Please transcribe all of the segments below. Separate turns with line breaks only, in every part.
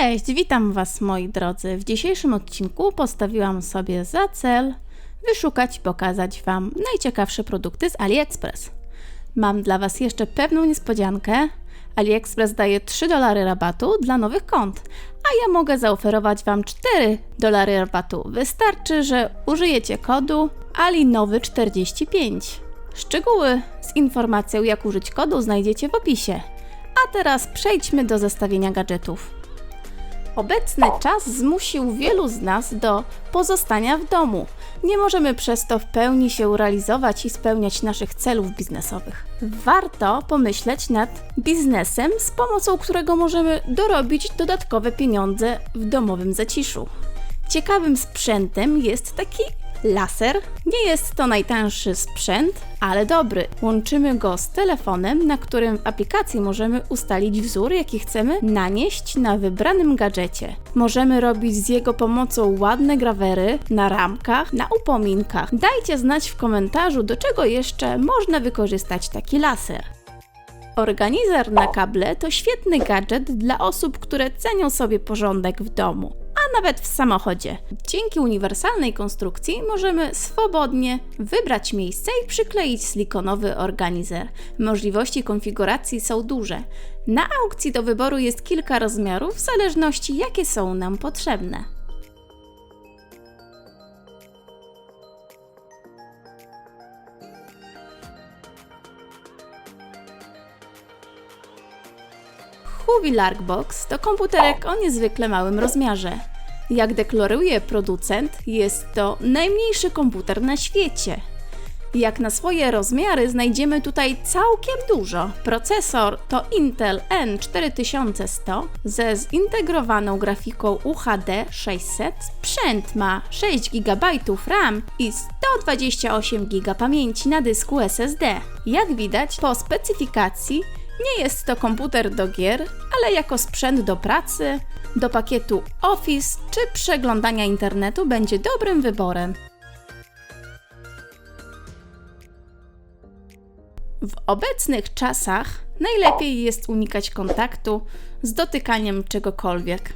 Cześć, witam Was moi drodzy. W dzisiejszym odcinku postawiłam sobie za cel wyszukać i pokazać Wam najciekawsze produkty z AliExpress. Mam dla Was jeszcze pewną niespodziankę. AliExpress daje 3 dolary rabatu dla nowych kont, a ja mogę zaoferować Wam 4 dolary rabatu. Wystarczy, że użyjecie kodu ALINOWY45. Szczegóły z informacją jak użyć kodu znajdziecie w opisie. A teraz przejdźmy do zestawienia gadżetów. Obecny czas zmusił wielu z nas do pozostania w domu. Nie możemy przez to w pełni się realizować i spełniać naszych celów biznesowych. Warto pomyśleć nad biznesem, z pomocą którego możemy dorobić dodatkowe pieniądze w domowym zaciszu. Ciekawym sprzętem jest taki laser. Nie jest to najtańszy sprzęt, ale dobry. Łączymy go z telefonem, na którym w aplikacji możemy ustalić wzór, jaki chcemy nanieść na wybranym gadżecie. Możemy robić z jego pomocą ładne grawery na ramkach, na upominkach. Dajcie znać w komentarzu, do czego jeszcze można wykorzystać taki laser. Organizer na kable to świetny gadżet dla osób, które cenią sobie porządek w domu, a nawet w samochodzie. Dzięki uniwersalnej konstrukcji możemy swobodnie wybrać miejsce i przykleić silikonowy organizer. Możliwości konfiguracji są duże. Na aukcji do wyboru jest kilka rozmiarów w zależności jakie są nam potrzebne. Huawei Larkbox to komputerek o niezwykle małym rozmiarze. Jak deklaruje producent, jest to najmniejszy komputer na świecie. Jak na swoje rozmiary znajdziemy tutaj całkiem dużo. Procesor to Intel N4100 ze zintegrowaną grafiką UHD 600. Sprzęt ma 6 GB RAM i 128 GB pamięci na dysku SSD. Jak widać po specyfikacji nie jest to komputer do gier, ale jako sprzęt do pracy, do pakietu Office czy przeglądania internetu będzie dobrym wyborem. W obecnych czasach najlepiej jest unikać kontaktu z dotykaniem czegokolwiek.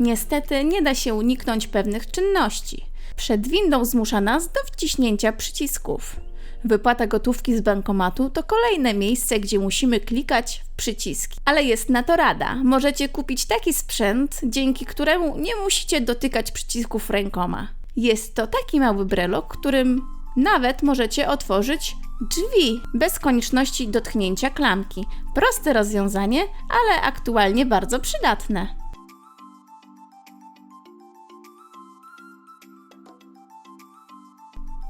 Niestety nie da się uniknąć pewnych czynności. Przed windą zmusza nas do wciśnięcia przycisków. Wypłata gotówki z bankomatu to kolejne miejsce, gdzie musimy klikać w przyciski. Ale jest na to rada. Możecie kupić taki sprzęt, dzięki któremu nie musicie dotykać przycisków rękoma. Jest to taki mały brelok, którym nawet możecie otworzyć drzwi bez konieczności dotknięcia klamki. Proste rozwiązanie, ale aktualnie bardzo przydatne.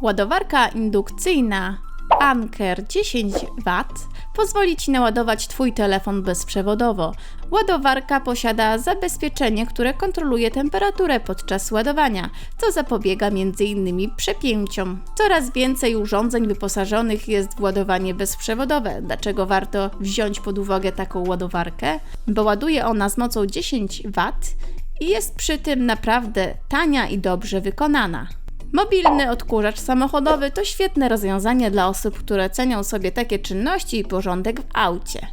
Ładowarka indukcyjna Anker 10W pozwoli Ci naładować Twój telefon bezprzewodowo. Ładowarka posiada zabezpieczenie, które kontroluje temperaturę podczas ładowania, co zapobiega m.in. przepięciom. Coraz więcej urządzeń wyposażonych jest w ładowanie bezprzewodowe. Dlaczego warto wziąć pod uwagę taką ładowarkę? Bo ładuje ona z mocą 10W i jest przy tym naprawdę tania i dobrze wykonana. Mobilny odkurzacz samochodowy to świetne rozwiązanie dla osób, które cenią sobie takie czynności i porządek w aucie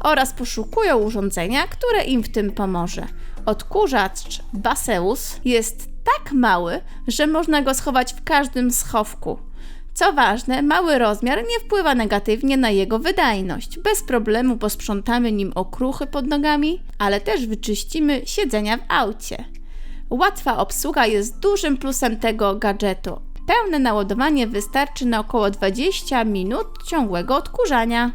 oraz poszukują urządzenia, które im w tym pomoże. Odkurzacz Baseus jest tak mały, że można go schować w każdym schowku. Co ważne, mały rozmiar nie wpływa negatywnie na jego wydajność. Bez problemu posprzątamy nim okruchy pod nogami, ale też wyczyścimy siedzenia w aucie. Łatwa obsługa jest dużym plusem tego gadżetu. Pełne naładowanie wystarczy na około 20 minut ciągłego odkurzania.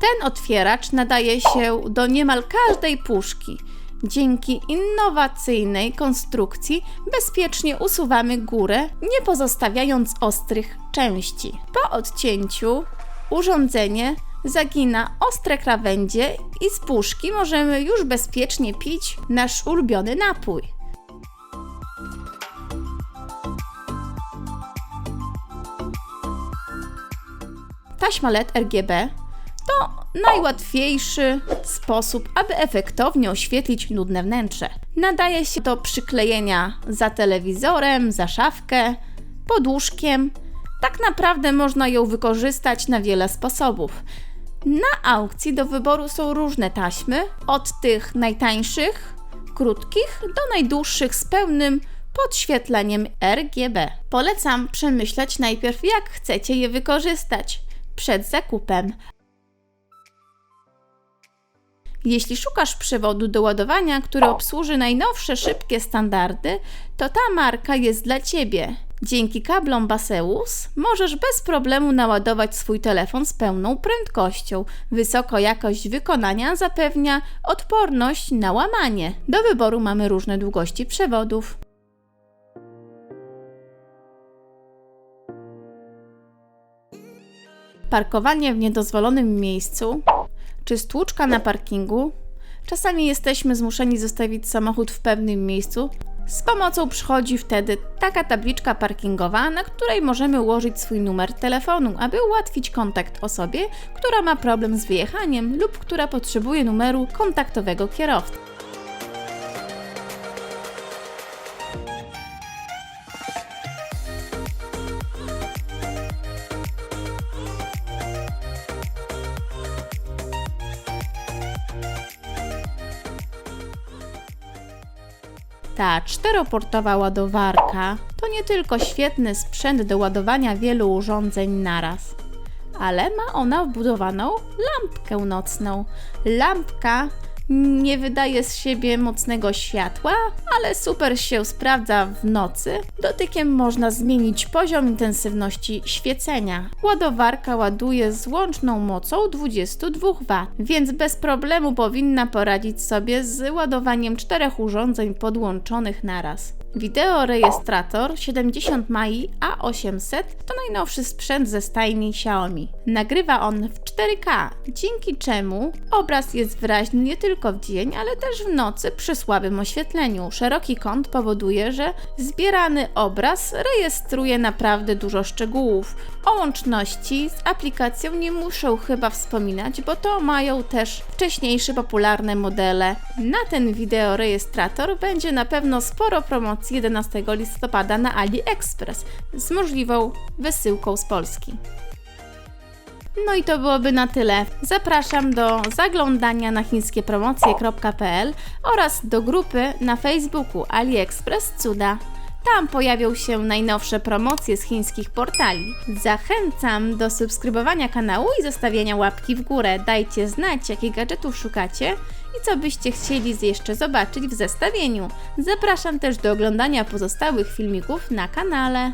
Ten otwieracz nadaje się do niemal każdej puszki. Dzięki innowacyjnej konstrukcji bezpiecznie usuwamy górę, nie pozostawiając ostrych części. Po odcięciu urządzenie zagina ostre krawędzie i z puszki możemy już bezpiecznie pić nasz ulubiony napój. Taśma LED RGB to najłatwiejszy sposób, aby efektownie oświetlić nudne wnętrze. Nadaje się do przyklejenia za telewizorem, za szafkę, pod łóżkiem. Tak naprawdę można ją wykorzystać na wiele sposobów. Na aukcji do wyboru są różne taśmy, od tych najtańszych, krótkich do najdłuższych z pełnym podświetleniem RGB. Polecam przemyśleć najpierw, jak chcecie je wykorzystać przed zakupem. Jeśli szukasz przewodu do ładowania, który obsłuży najnowsze szybkie standardy, to ta marka jest dla Ciebie. Dzięki kablom Baseus możesz bez problemu naładować swój telefon z pełną prędkością. Wysoka jakość wykonania zapewnia odporność na łamanie. Do wyboru mamy różne długości przewodów. Parkowanie w niedozwolonym miejscu czy stłuczka na parkingu. Czasami jesteśmy zmuszeni zostawić samochód w pewnym miejscu. Z pomocą przychodzi wtedy taka tabliczka parkingowa, na której możemy ułożyć swój numer telefonu, aby ułatwić kontakt osobie, która ma problem z wyjechaniem lub która potrzebuje numeru kontaktowego kierowcy. Ta czteroportowa ładowarka to nie tylko świetny sprzęt do ładowania wielu urządzeń naraz, ale ma ona wbudowaną lampkę nocną. Lampka nie wydaje z siebie mocnego światła, ale super się sprawdza w nocy. Dotykiem można zmienić poziom intensywności świecenia. Ładowarka ładuje z łączną mocą 22 W, więc bez problemu powinna poradzić sobie z ładowaniem czterech urządzeń podłączonych naraz. Wideorejestrator 70 Mai A800 to najnowszy sprzęt ze stajni Xiaomi. Nagrywa on w 4K, dzięki czemu obraz jest wyraźny nie tylko w dzień, ale też w nocy przy słabym oświetleniu. Szeroki kąt powoduje, że zbierany obraz rejestruje naprawdę dużo szczegółów. O łączności z aplikacją nie muszę chyba wspominać, bo to mają też wcześniejsze popularne modele. Na ten wideorejestrator będzie na pewno sporo promocji 11 listopada na AliExpress z możliwą wysyłką z Polski. No i to byłoby na tyle. Zapraszam do zaglądania na chińskiepromocje.pl oraz do grupy na Facebooku AliExpress Cuda. Tam pojawią się najnowsze promocje z chińskich portali. Zachęcam do subskrybowania kanału i zostawiania łapki w górę. Dajcie znać, jakich gadżetów szukacie i co byście chcieli jeszcze zobaczyć w zestawieniu. Zapraszam też do oglądania pozostałych filmików na kanale.